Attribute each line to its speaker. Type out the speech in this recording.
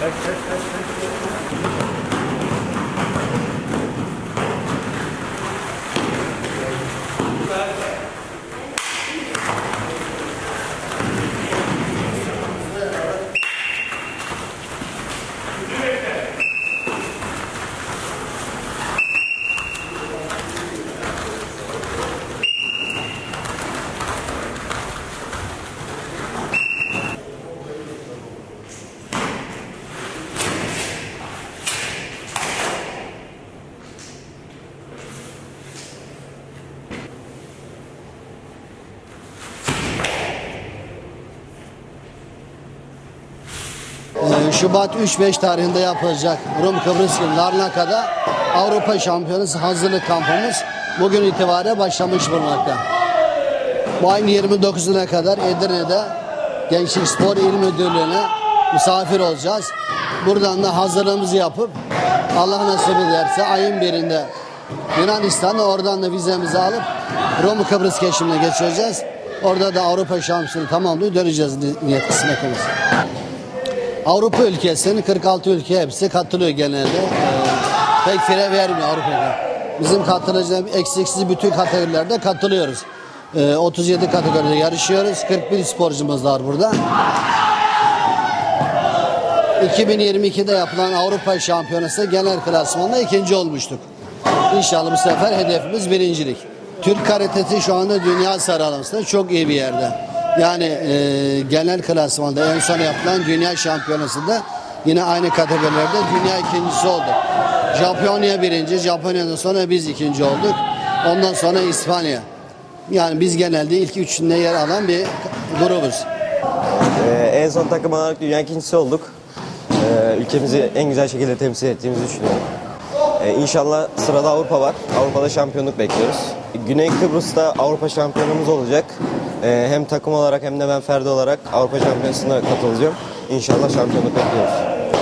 Speaker 1: Ee, Şubat 3-5 tarihinde yapılacak Rum Kıbrıs Larnaka'da Avrupa Şampiyonası hazırlık kampımız bugün itibariyle başlamış bulunmakta. Bu ayın 29'una kadar Edirne'de Gençlik Spor İl Müdürlüğü'ne misafir olacağız. Buradan da hazırlığımızı yapıp Allah nasip ederse ayın birinde Yunanistan'da oradan da vizemizi alıp Rum Kıbrıs keşfine geçeceğiz. Orada da Avrupa Şampiyonu tamamlayıp döneceğiz niyet kısmetimiz. Avrupa ülkesinin 46 ülke hepsi katılıyor genelde. Ee, pek fire vermiyor Avrupa'da. Bizim katılacağımız eksiksiz bütün kategorilerde katılıyoruz. Ee, 37 kategoride yarışıyoruz. 41 sporcumuz var burada. 2022'de yapılan Avrupa Şampiyonası genel klasmanında ikinci olmuştuk. İnşallah bu sefer hedefimiz birincilik. Türk karatesi şu anda dünya sıralamasında çok iyi bir yerde. Yani e, genel klasmanda en son yapılan dünya şampiyonasında yine aynı kategorilerde dünya ikincisi olduk. Japonya birinci, Japonya'dan sonra biz ikinci olduk. Ondan sonra İspanya. Yani biz genelde ilk üçünde yer alan bir grubuz.
Speaker 2: Ee, en son takım olarak dünya ikincisi olduk. Ee, ülkemizi en güzel şekilde temsil ettiğimizi düşünüyorum. Ee, inşallah sırada Avrupa var. Avrupa'da şampiyonluk bekliyoruz. Güney Kıbrıs'ta Avrupa şampiyonumuz olacak. Ee, hem takım olarak hem de ben Ferdi olarak Avrupa şampiyonasına katılacağım. İnşallah şampiyonluk bekliyoruz.